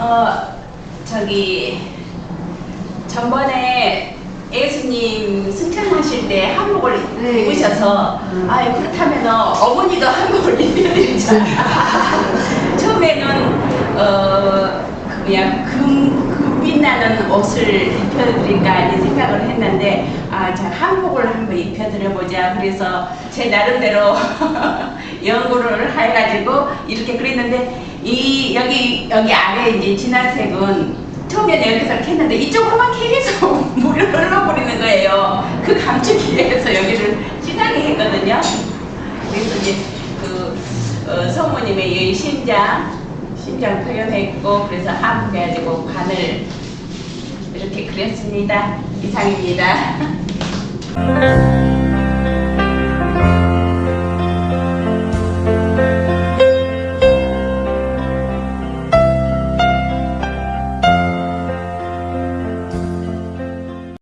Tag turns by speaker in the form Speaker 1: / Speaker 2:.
Speaker 1: 어, 저기 전번에 예수님 승천하실 때 한복을
Speaker 2: 네.
Speaker 1: 입으셔서
Speaker 2: 음.
Speaker 1: 아 그렇다면 어머니도 한복을 입혀드리자 처음에는 어 그냥 금, 금 빛나는 옷을 입혀드릴까 이런 생각을 했는데 아자 한복을 한번 입혀드려보자 그래서 제 나름대로 연구를 해가지고 이렇게 그랬는데 이 여기 여기 아래 이제 진한색은 처음에 여기서 이렇게 했는데 이쪽으로만 계속 물을 흘러버리는 거예요. 그 감추기 위해서 여기를 진하게 했거든요. 그래서 이제 그 어, 성모님의 이 심장, 심장 표현했고 그래서 한복해가지고 관을 이렇게 그렸습니다. 이상입니다.